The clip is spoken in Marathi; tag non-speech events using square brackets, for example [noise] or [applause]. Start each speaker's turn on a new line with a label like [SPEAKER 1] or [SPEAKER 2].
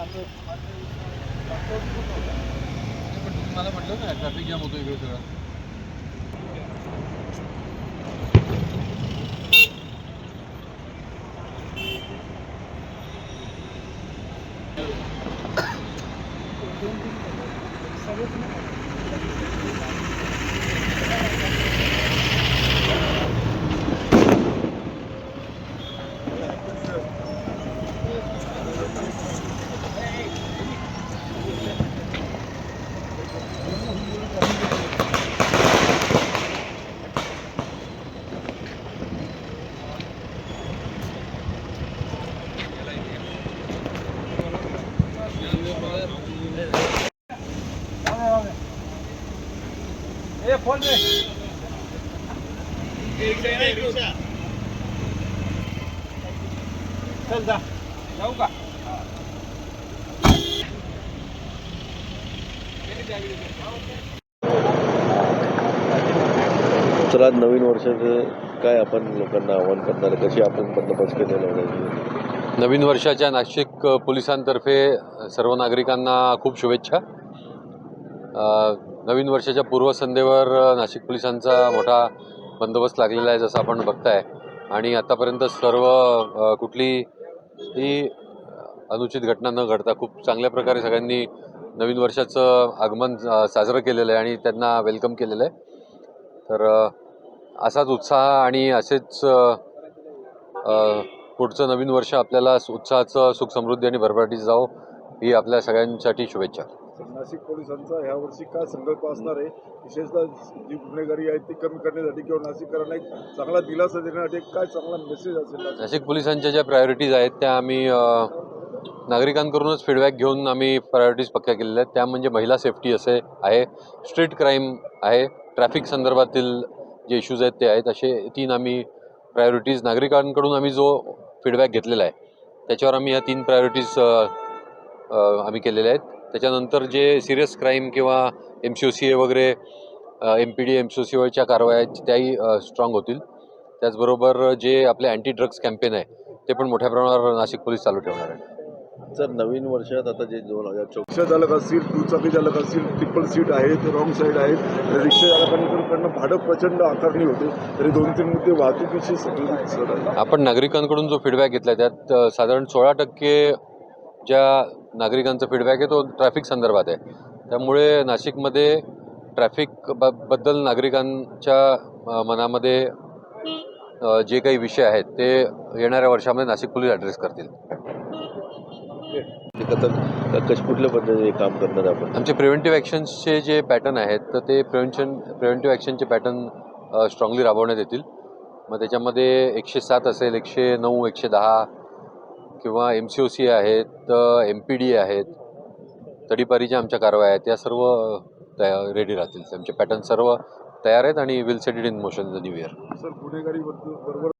[SPEAKER 1] पण तुम्ही मला म्हटलं ना ट्रॅफिक जाम होतो इकडे सगळं. [coughs]
[SPEAKER 2] चल जा. जाऊ का?
[SPEAKER 3] चला नवीन वर्षाचं काय आपण लोकांना आवाहन करणार? कशी आपण बंदोबस्त केलेला
[SPEAKER 1] नवीन वर्षाच्या नाशिक पोलिसांतर्फे सर्व नागरिकांना खूप शुभेच्छा. नवीन वर्षाच्या पूर्वसंध्येवर नाशिक पोलिसांचा मोठा बंदोबस्त लागलेला आहे जसं आपण बघताय. आणि आतापर्यंत सर्व कुठलीही कुठली ही अनुचित घटना न घडता खूप चांगल्या प्रकारे सगळ्यांनी नवीन वर्षाचं आगमन साजरं केलेलं आहे आणि त्यांना वेलकम केलेलं आहे. तर असाच उत्साह आणि असेच पुढचं नवीन वर्ष आपल्याला उत्साहाचं सुख समृद्धी आणि भरभराटीचं जावं ही आपल्या सगळ्यांसाठी शुभेच्छा.
[SPEAKER 4] नाशिक पोलिसांचा ह्या वर्षी काय संकल्प असणार आहे? विशेषतः जी गुन्हेगारी आहे ती कमी करण्यासाठी किंवा नाशिककरांना एक चांगला दिलासा देण्यासाठी काय चांगला मेसेज असेल
[SPEAKER 1] नाशिक पोलिसांच्या ज्या प्रायोरिटीज आहेत त्या आम्ही नागरिकांकडूनच फीडबॅक घेऊन आम्ही प्रायोरिटीज पक्क्या केलेल्या आहेत. त्या म्हणजे महिला सेफ्टी असे आहे स्ट्रीट क्राईम आहे ट्रॅफिक संदर्भातील जे इश्यूज आहेत ते आहेत असे तीन आम्ही प्रायोरिटीज नागरिकांकडून आम्ही जो फीडबॅक घेतलेला आहे त्याच्यावर आम्ही ह्या तीन प्रायोरिटीज आम्ही केलेल्या आहेत. त्याच्यानंतर जे सिरियस क्राईम किंवा M C O C A वगैरे M P D M C O C ओच्या कारवाया त्याही स्ट्रॉंग होतील. त्याचबरोबर जे आपले अँटी ड्रग्ज कॅम्पेन आहे ते पण मोठ्या प्रमाणावर नाशिक पोलीस चालू ठेवणार आहे
[SPEAKER 3] सर नवीन वर्षात आता जे दोन हजार
[SPEAKER 4] रिक्षा चालक असतील दुचाकी चालक असतील ट्रिपल सीट आहेत रॉंग साईड आहेत रिक्षा चालकांकडून भाडं प्रचंड आकारणी होते. तरी दोन तीन मुद्दे वाहतुकीशी.
[SPEAKER 1] आपण नागरिकांकडून जो फीडबॅक घेतला त्यात साधारण सोळा टक्के ज्या नागरिकांचा फीडबॅक आहे तो ट्रॅफिक संदर्भात आहे. त्यामुळे नाशिकमध्ये ट्रॅफिक ब बद्दल नागरिकांच्या मनामध्ये जे काही विषय आहेत ते येणाऱ्या वर्षामध्ये नाशिक पोलीस ॲड्रेस करतील.
[SPEAKER 3] कुठल्या पद्धतीने काम करणार आपण?
[SPEAKER 1] आमचे प्रिव्हेंटिव्ह ॲक्शन्सचे जे पॅटर्न आहेत तर ते प्रिव्हेंशन प्रिव्हेंटिव्ह ॲक्शनचे पॅटर्न स्ट्रॉंगली राबवण्यात येतील. मग त्याच्यामध्ये एकशे सात असेल एकशे नऊ एकशे दहा किंवा एम सी ओ सी आहेत एम पी डी आहेत तडीपारीच्या आमच्या कारवाया आहेत त्या सर्व तया रेडी राहतील. आमचे पॅटर्न सर्व तयार आहेत आणि will settled in motion the new year
[SPEAKER 4] sir गुन्हेगारी बरोबर